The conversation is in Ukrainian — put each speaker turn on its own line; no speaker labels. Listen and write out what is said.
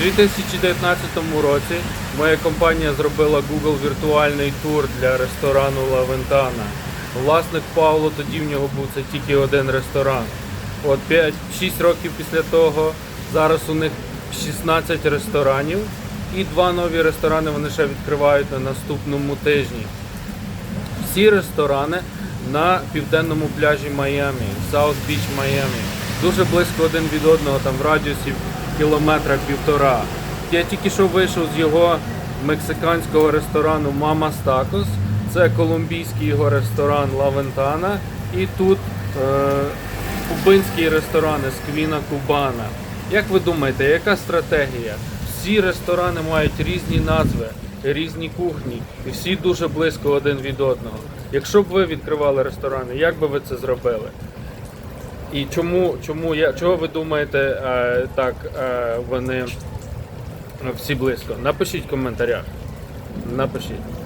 У 2019 році моя компанія зробила Google віртуальний тур для ресторану Лавентана. Власник Павло тоді в нього був це тільки один ресторан. От 5-6 років після того зараз у них 16 ресторанів і два нові ресторани вони ще відкривають на наступному тижні. Всі ресторани на південному пляжі Майамі, Саут Біч Майамі. Дуже близько один від одного, там в радіусі кілометра півтора. Я тільки що вийшов з його мексиканського ресторану Мама Стакос. Це колумбійський його ресторан Ла Вентана. І тут е, кубинський ресторан Есквіна Кубана. Як ви думаєте, яка стратегія? Всі ресторани мають різні назви, різні кухні, і всі дуже близько один від одного. Якщо б ви відкривали ресторани, як би ви це зробили? І чому, чому я, чого ви думаєте, е, так е, вони всі близько? Напишіть в коментарях. Напишіть.